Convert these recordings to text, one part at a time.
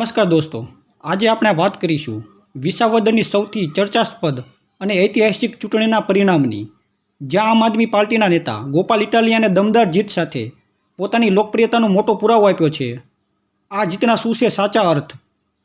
નમસ્કાર દોસ્તો. આજે આપણે વાત કરીશું વિસાવદરની સૌથી ચર્ચાસ્પદ અને ઐતિહાસિક ચૂંટણીના પરિણામની. જ્યાં આમ આદમી પાર્ટીના નેતા ગોપાલ ઇટાલિયાને દમદાર જીત સાથે પોતાની લોકપ્રિયતાનો મોટો પુરાવો આપ્યો છે. આ જીતના શું છે સાચા અર્થ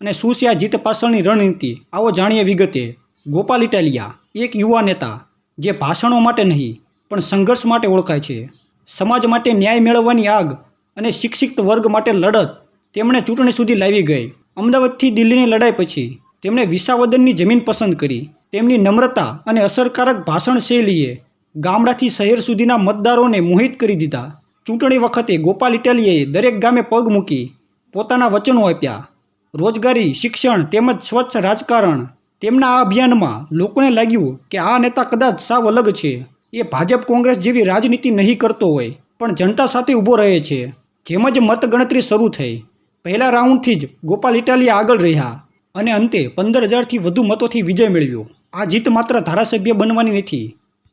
અને શું છે આ જીત પાછળની રણનીતિ, આવો જાણીએ વિગતે, ગોપાલ ઇટાલિયા, એક યુવા નેતા, જે ભાષણો માટે નહીં, પણ સંઘર્ષ માટે ઓળખાય છે. સમાજ માટે ન્યાય મેળવવાની આગ અને શિક્ષિત વર્ગ માટે લડત તેમણે ચૂંટણી સુધી લાવી ગઈ. અમદાવાદથી દિલ્હીની લડાઈ પછી તેમણે વિસાવદનની જમીન પસંદ કરી. તેમની નમ્રતા અને અસરકારક ભાષણ શૈલીએ ગામડાથી શહેર સુધીના મતદારોને મોહિત કરી દીધા. ચૂંટણી વખતે ગોપાલ ઇટાલિયાએ દરેક ગામે પગ મૂકી પોતાના વચનો આપ્યા. રોજગારી, શિક્ષણ તેમજ સ્વચ્છ રાજકારણ તેમના આ અભિયાનમાં લોકોને લાગ્યું કે આ નેતા કદાચ સાવ અલગ છે. એ ભાજપ કોંગ્રેસ જેવી રાજનીતિ નહીં કરતો હોય, પણ જનતા સાથે ઊભો રહે છે. જેમ જ મતગણતરી શરૂ થઈ. પહેલા રાઉન્ડથી જ ગોપાલ ઇટાલિયા આગળ રહ્યા અને અંતે પંદર હજારથી વધુ મતોથી વિજય મેળવ્યો. આ જીત માત્ર ધારાસભ્ય બનવાની નથી,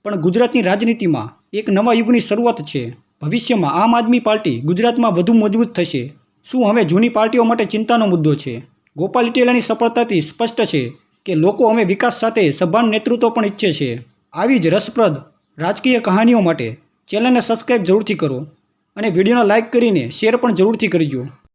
પણ ગુજરાતની રાજનીતિમાં એક નવા યુગની શરૂઆત છે. ભવિષ્યમાં આમ આદમી પાર્ટી ગુજરાતમાં વધુ મજબૂત થશે. શું હવે જૂની પાર્ટીઓ માટે ચિંતાનો મુદ્દો છે? ગોપાલ ઇટેલાની સફળતાથી સ્પષ્ટ છે કે લોકો હવે વિકાસ સાથે સભાન નેતૃત્વ પણ ઈચ્છે છે. આવી જ રસપ્રદ રાજકીય કહાનીઓ માટે ચેનલને સબસ્ક્રાઈબ જરૂરથી કરો અને વિડીયોને લાઇક કરીને શેર પણ જરૂરથી કરજો.